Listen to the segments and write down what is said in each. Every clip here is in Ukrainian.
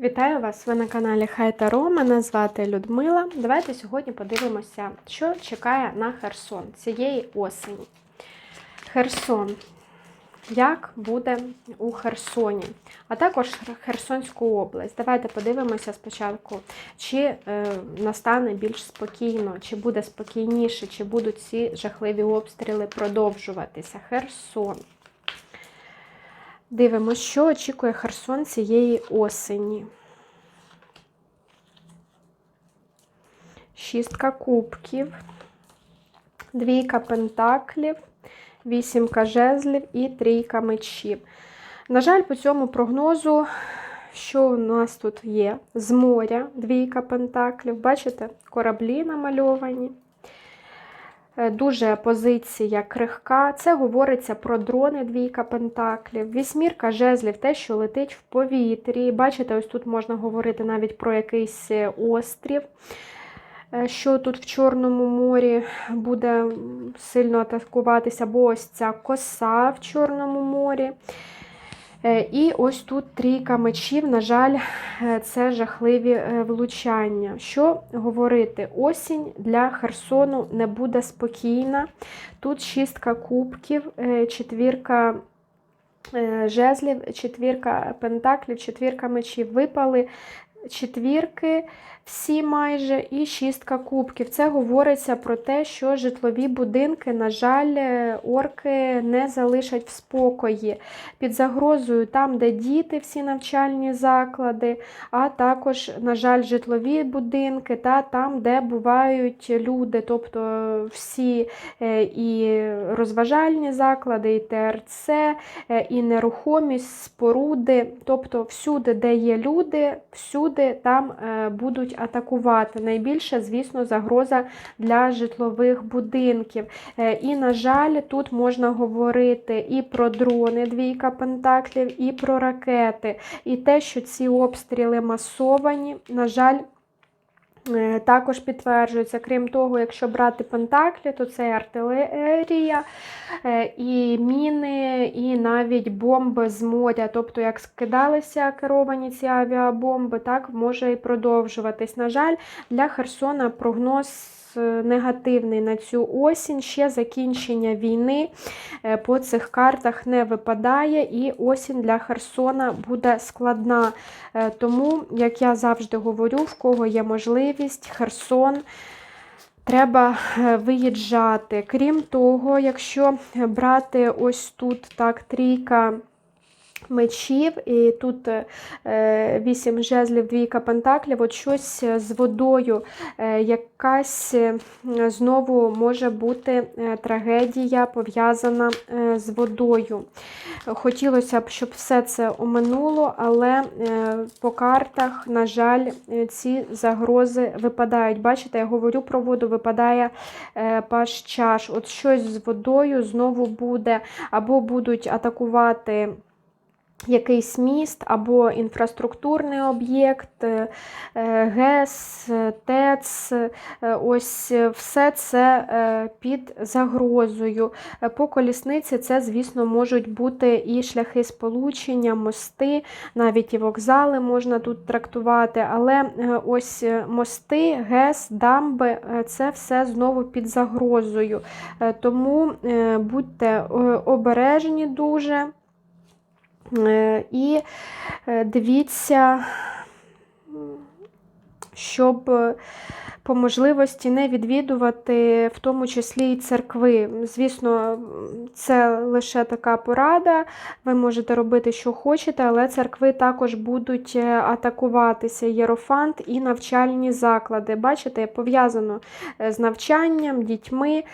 Вітаю вас! Ви на каналі Хай Таро. Мене звати Людмила. Давайте сьогодні подивимося, що чекає на Херсон цієї осені. Херсон. Як буде у Херсоні, а також Херсонську область. Давайте подивимося спочатку, чи е, настане більш спокійно, чи буде спокійніше, чи будуть ці жахливі обстріли продовжуватися. Херсон. Дивимося, що очікує Херсон цієї осені. Шістка кубків, двійка пентаклів, вісімка жезлів і трійка мечів. На жаль, по цьому прогнозу, що у нас тут є? З моря двійка пентаклів. Бачите, кораблі намальовані. Е, Дуже позиція крихка. Це говориться про дрони двійка пентаклів, вісьмірка жезлів, те, що летить в повітрі. Бачите, ось тут можна говорити навіть про якийсь е, острів, е, що тут в Чорному морі буде сильно атакуватися, бо ось ця коса в Чорному морі. І ось тут трійка мечів, на жаль, це жахливі влучання. Що говорити? Осінь для Херсону не буде спокійна. Тут шістка кубків, четвірка жезлів, четвірка пентаклів, четвірка мечів випали. Четвірки всі майже і шістка кубків. Це говориться про те, що житлові будинки, на жаль, орки не залишать в спокої. Під загрозою там, де діти, всі навчальні заклади, а також, на жаль, житлові будинки, та там, де бувають люди, тобто всі і розважальні заклади, і ТРЦ, і нерухомість, споруди, тобто всюди, де є люди, всюди там будуть атакувати. Найбільша, звісно, загроза для житлових будинків. І, на жаль, тут можна говорити і про дрони, двійка пентаклів, і про ракети. І те, що ці обстріли масовані, на жаль, також підтверджується, крім того, якщо брати пентаклі, то це і артилерія, і міни, і навіть бомби з моря. Тобто, як скидалися керовані ці авіабомби, так може і продовжуватись. На жаль, для Херсона прогноз. Негативний на цю осінь, ще закінчення війни по цих картах не випадає, і осінь для Херсона буде складна. Тому, як я завжди говорю, в кого є можливість, Херсон. Треба виїжджати. Крім того, якщо брати ось тут так трійка мечів, і тут вісім жезлів, двійка пентаклів, от щось з водою, якась знову може бути трагедія пов'язана з водою. Хотілося б, щоб все це оминуло, але по картах, на жаль, ці загрози випадають. Бачите, я говорю про воду, випадає паш чаш. От щось з водою знову буде, або будуть атакувати. Якийсь міст або інфраструктурний об'єкт, ГЕС, ТЕЦ, ось все це під загрозою. По колісниці це, звісно, можуть бути і шляхи сполучення, мости, навіть і вокзали можна тут трактувати, але ось мости, ГЕС, дамби це все знову під загрозою. Тому будьте обережні дуже. І дивіться, щоб по можливості не відвідувати, в тому числі і церкви. Звісно, це лише така порада, ви можете робити, що хочете, але церкви також будуть атакуватися. Єрофант і навчальні заклади. Бачите, пов'язано з навчанням, дітьми.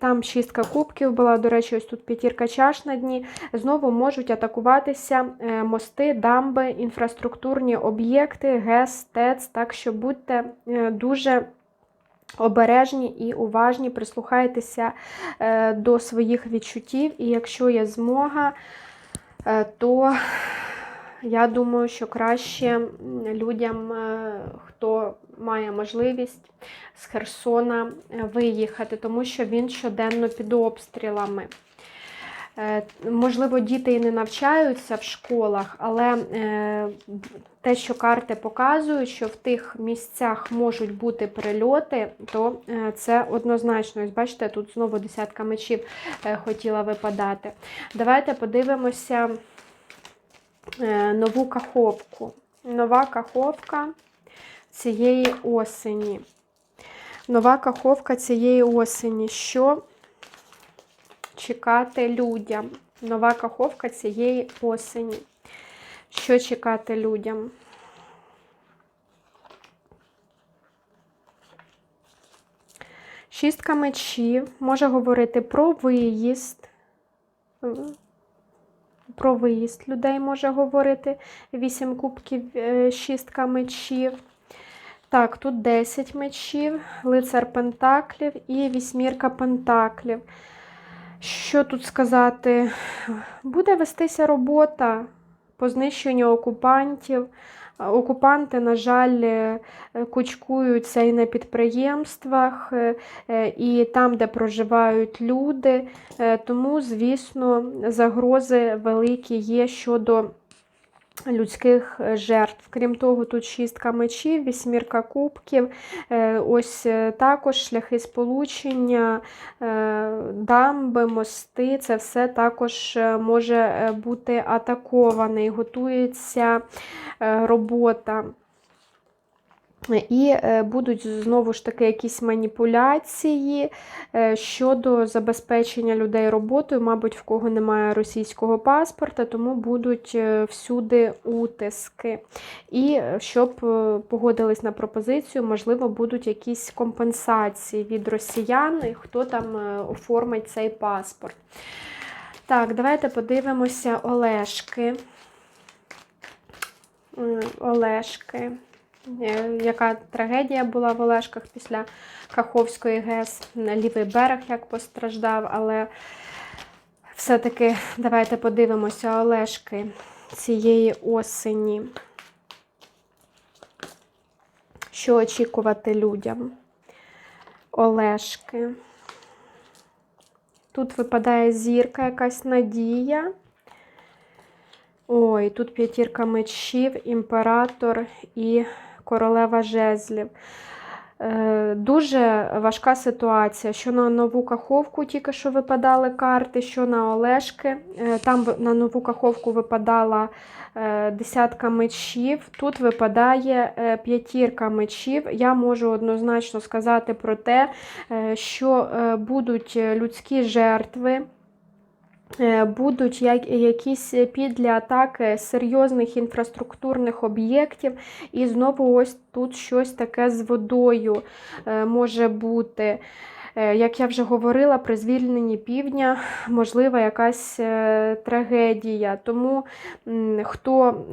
Там шістка кубків була, до речі, ось тут п'ятірка чаш на дні. Знову можуть атакуватися мости, дамби, інфраструктурні об'єкти, ГЕС, ТЕЦ, так що будьте дуже обережні і уважні, прислухайтеся до своїх відчуттів, і якщо є змога, то я думаю, що краще людям, хто має можливість з Херсона виїхати, тому що він щоденно під обстрілами. Е, Можливо, діти і не навчаються в школах, але е, те, що карти показують, що в тих місцях можуть бути прильоти, то е, це однозначно. Ось бачите, тут знову десятка мечів хотіла випадати. Давайте подивимося нову каховку. Нова каховка цієї осені. Нова каховка цієї осені. Що чекати людям? Нова каховка цієї осені. Що чекати людям? Шістка мечів може говорити про виїзд. Про виїзд людей може говорити. Вісім кубків, е, шістка мечів. Так, тут 10 мечів, лицар Пентаклів і вісьмірка Пентаклів. Що тут сказати? Буде вестися робота по знищенню окупантів. Окупанти, на жаль, е, кучкуються і на підприємствах, е, е, і там, де проживають люди. Тому, звісно, загрози великі є щодо людських е, жертв. Крім того, тут шістка мечів, вісьмірка кубків, е, ось е, також шляхи сполучення, дамби, мости, це все також може бути атаковане готується робота. І е, будуть знову ж таки якісь маніпуляції е, щодо забезпечення людей роботою, мабуть, в кого немає російського паспорта, тому будуть е, всюди утиски. І щоб погодились на пропозицію, можливо, будуть якісь компенсації від росіян, хто там оформить цей паспорт. Так, давайте подивимося Олешки. Олешки. Е, Яка трагедія була в Олешках після Каховської ГЕС, лівий берег як постраждав, але все-таки давайте подивимося Олешки цієї осені. Що очікувати людям? Олешки. Тут випадає зірка, якась надія. Ой, тут п'ятірка мечів, імператор і королева жезлів. Е, Дуже важка ситуація, що на нову каховку тільки що випадали карти, що на Олешки. Е, Там на нову каховку випадала е, десятка мечів, тут випадає п'ятірка мечів. Я можу однозначно сказати про те, що будуть людські жертви. Е, Будуть якісь підлі атаки серйозних інфраструктурних об'єктів, і знову ось тут щось таке з водою е, може бути. Е, Як я вже говорила, при звільненні півдня можлива якась трагедія. Тому хто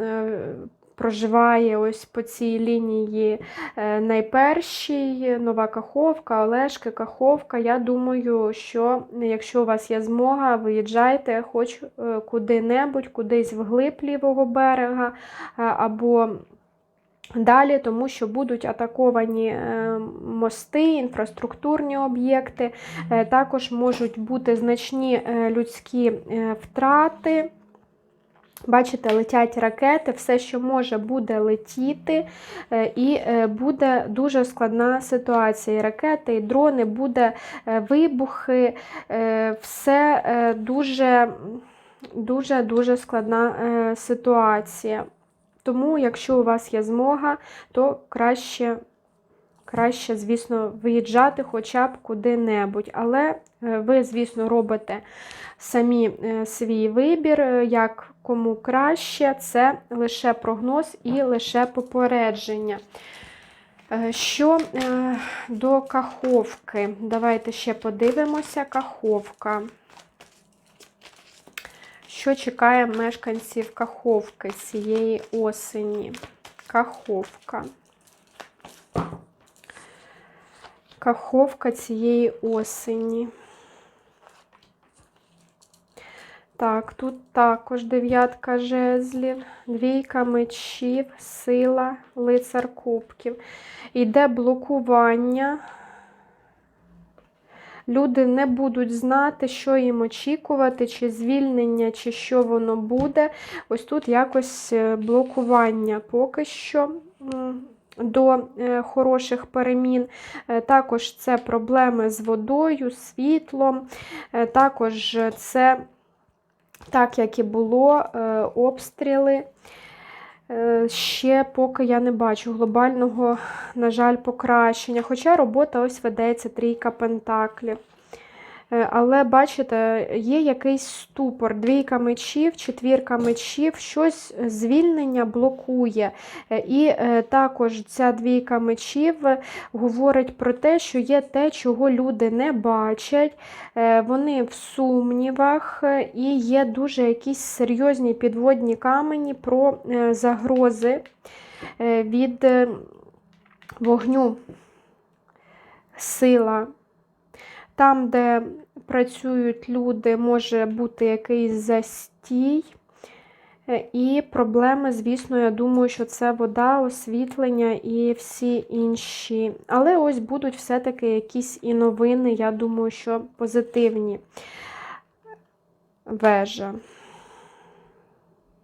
проживає ось по цій лінії е, найпершій, Нова Каховка, Олешки, Каховка, я думаю, що якщо у вас є змога, виїжджайте хоч е, куди-небудь, кудись вглиб лівого берега е, або Далі, тому що будуть атаковані мости, інфраструктурні об'єкти, також можуть бути значні людські втрати. Бачите, летять ракети, все, що може, буде летіти, е, і е, буде дуже складна ситуація. І ракети, і дрони, буде е, вибухи, все дуже, дуже, дуже складна ситуація. Тому, якщо у вас є змога, то краще, краще, звісно, виїжджати хоча б куди-небудь. Але ви, звісно, робите самі свій вибір, як кому краще, це лише прогноз і лише попередження. Е, Що е, до каховки? Давайте ще подивимося. Каховка. Що чекає мешканців Каховки цієї осені? Каховка. Каховка цієї осені. Так, тут також дев'ятка жезлів, двійка мечів, сила, лицар кубків. Йде блокування Люди не будуть знати, що їм очікувати, чи звільнення, чи що воно буде. Ось тут якось е, блокування поки що. До е, хороших перемін. Е, також це проблеми з водою, світлом, також це, так як і було, обстріли. Ще поки я не бачу глобального, на жаль, покращення. Хоча робота ось ведеться трійка пентаклів. Е, але, бачите, є якийсь ступор, двійка мечів, четвірка мечів, щось звільнення блокує. Е, і е, також ця двійка мечів говорить про те, що є те, чого люди не бачать, вони в сумнівах, і є дуже якісь серйозні підводні камені про загрози від вогню, сила. Там, де працюють люди, може бути якийсь застій. Е, і проблеми, звісно, я думаю, що це вода, освітлення і всі інші. Але ось будуть все-таки якісь і новини, я думаю, що позитивні вежа.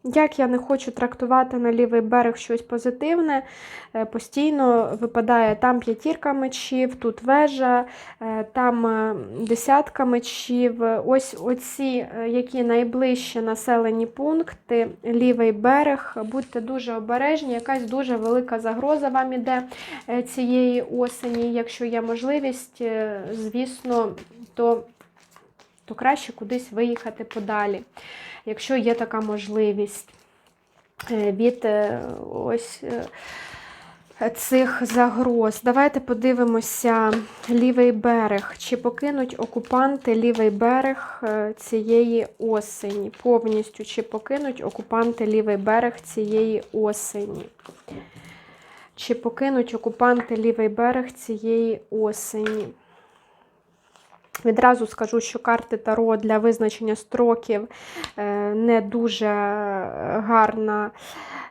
Як я не хочу трактувати на лівий берег щось позитивне, е, постійно випадає там п'ятірка мечів, тут вежа, е, там е, десятка мечів. Ось оці, які найближчі населені пункти, лівий берег, будьте дуже обережні, якась дуже велика загроза вам іде цієї осені. Якщо є можливість, звісно, то, то краще кудись виїхати подалі якщо є така можливість е, від е, ось е, цих загроз. Давайте подивимося лівий берег. Чи покинуть окупанти лівий берег цієї осені? Повністю, чи покинуть окупанти лівий берег цієї осені? Чи покинуть окупанти лівий берег цієї осені? Відразу скажу, що карти Таро для визначення строків е, не дуже гарна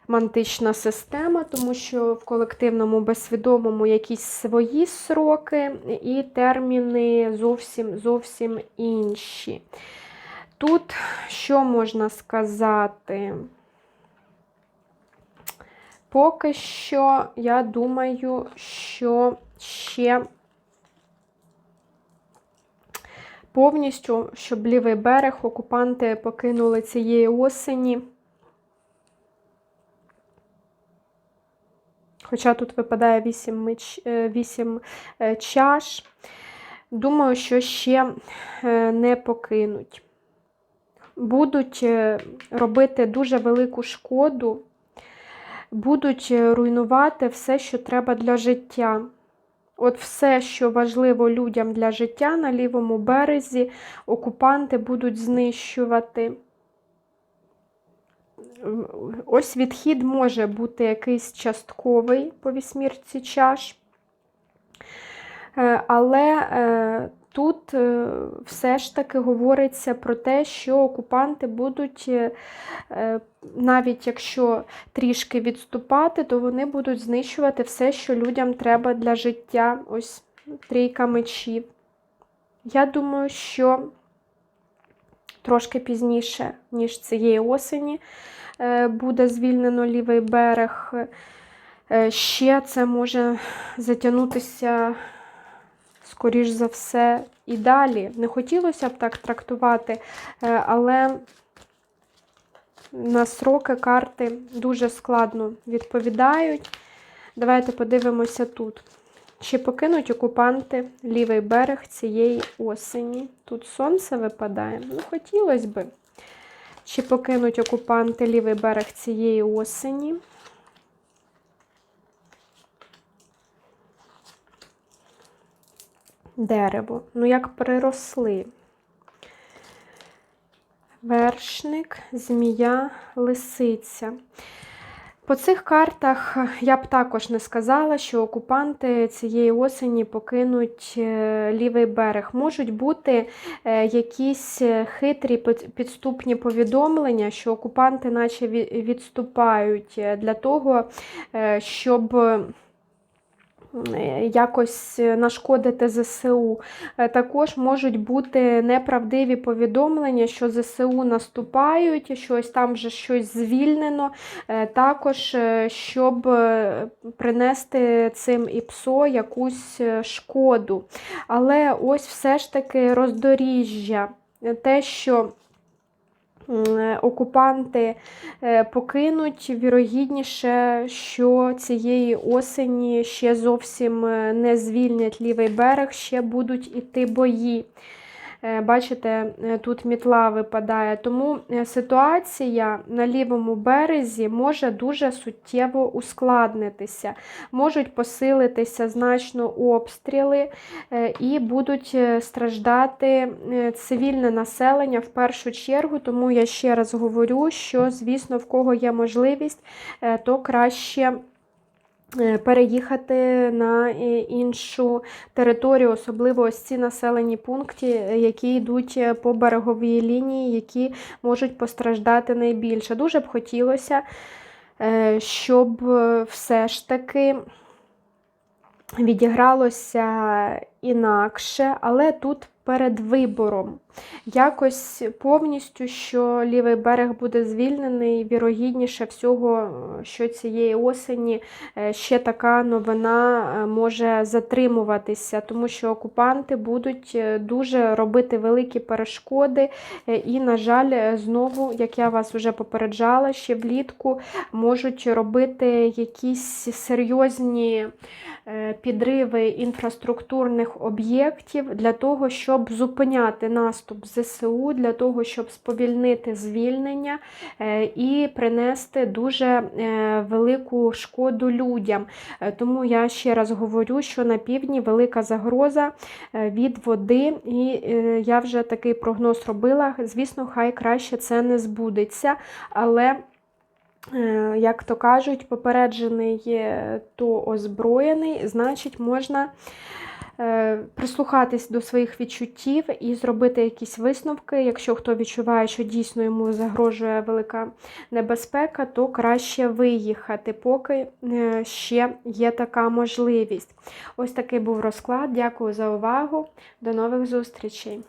мантична система, тому що в колективному безсвідомому якісь свої сроки і терміни зовсім зовсім інші. Тут що можна сказати? Поки що, я думаю, що ще повністю, щоб лівий берег окупанти покинули цієї осені. Хоча тут випадає 8, меч, 8 е, чаш. Думаю, що ще е, не покинуть. Будуть е, робити дуже велику шкоду, будуть руйнувати все, що треба для життя. От все, що важливо людям для життя на лівому березі, окупанти будуть знищувати. Ось відхід може бути якийсь частковий по вісмірці чаш, е, але е, тут е, все ж таки говориться про те, що окупанти будуть, е, е, навіть якщо трішки відступати, то вони будуть знищувати все, що людям треба для життя. Ось трійка мечів. Я думаю, що трошки пізніше, ніж цієї осені, буде звільнено лівий берег. Ще це може затягнутися скоріш за все, і далі. Не хотілося б так трактувати, е, але на сроки карти дуже складно відповідають. Давайте подивимося тут. Чи покинуть окупанти лівий берег цієї осені? Тут сонце випадає. Ну, хотілося б. Чи покинуть окупанти лівий берег цієї осені? Дерево. Ну, як приросли. Вершник, змія, лисиця. По цих картах я б також не сказала, що окупанти цієї осені покинуть е, лівий берег. Можуть бути е, якісь хитрі підступні повідомлення, що окупанти наче відступають для того, е, щоб е, якось нашкодити ЗСУ. Е, Також можуть бути неправдиві повідомлення, що ЗСУ наступають, щось там вже щось звільнено. Е, Також, е, щоб е, принести цим ІПСО якусь е, шкоду. Але ось все ж таки роздоріжжя. Е, Те, що е, окупанти е, покинуть, вірогідніше, що цієї осені ще зовсім е, не звільнять лівий берег, ще будуть іти бої. Е, Бачите, е, тут мітла випадає. Тому е, ситуація на лівому березі може дуже суттєво ускладнитися. Можуть посилитися значно обстріли і будуть страждати цивільне населення в першу чергу. Тому я ще раз говорю, що, звісно, в кого є можливість, то краще. Е, Переїхати на е, іншу територію, особливо ось ці населені пункти, е, які йдуть по береговій лінії, які можуть постраждати найбільше. Дуже б хотілося, щоб все ж таки відігралося інакше, але тут перед вибором. Якось повністю, що лівий берег буде звільнений, вірогідніше всього, що цієї осені е, ще така новина е, може затримуватися, тому що окупанти будуть е, дуже робити великі перешкоди. е, І, на жаль, е, знову, як я вас вже попереджала, ще влітку можуть робити якісь серйозні е, підриви інфраструктурних об'єктів для того, щоб зупиняти наступ ЗСУ, для того, щоб сповільнити звільнення е, і принести дуже е, велику шкоду людям. Е, Тому я ще раз говорю, що на півдні велика загроза від води, і я вже такий прогноз робила. Звісно, хай краще це не збудеться, але. Як то кажуть, попереджений то озброєний, значить, можна прислухатись до своїх відчуттів і зробити якісь висновки. Якщо хто відчуває, що дійсно йому загрожує велика небезпека, то краще виїхати, поки е, ще є така можливість. Ось такий був розклад. Дякую за увагу. До нових зустрічей!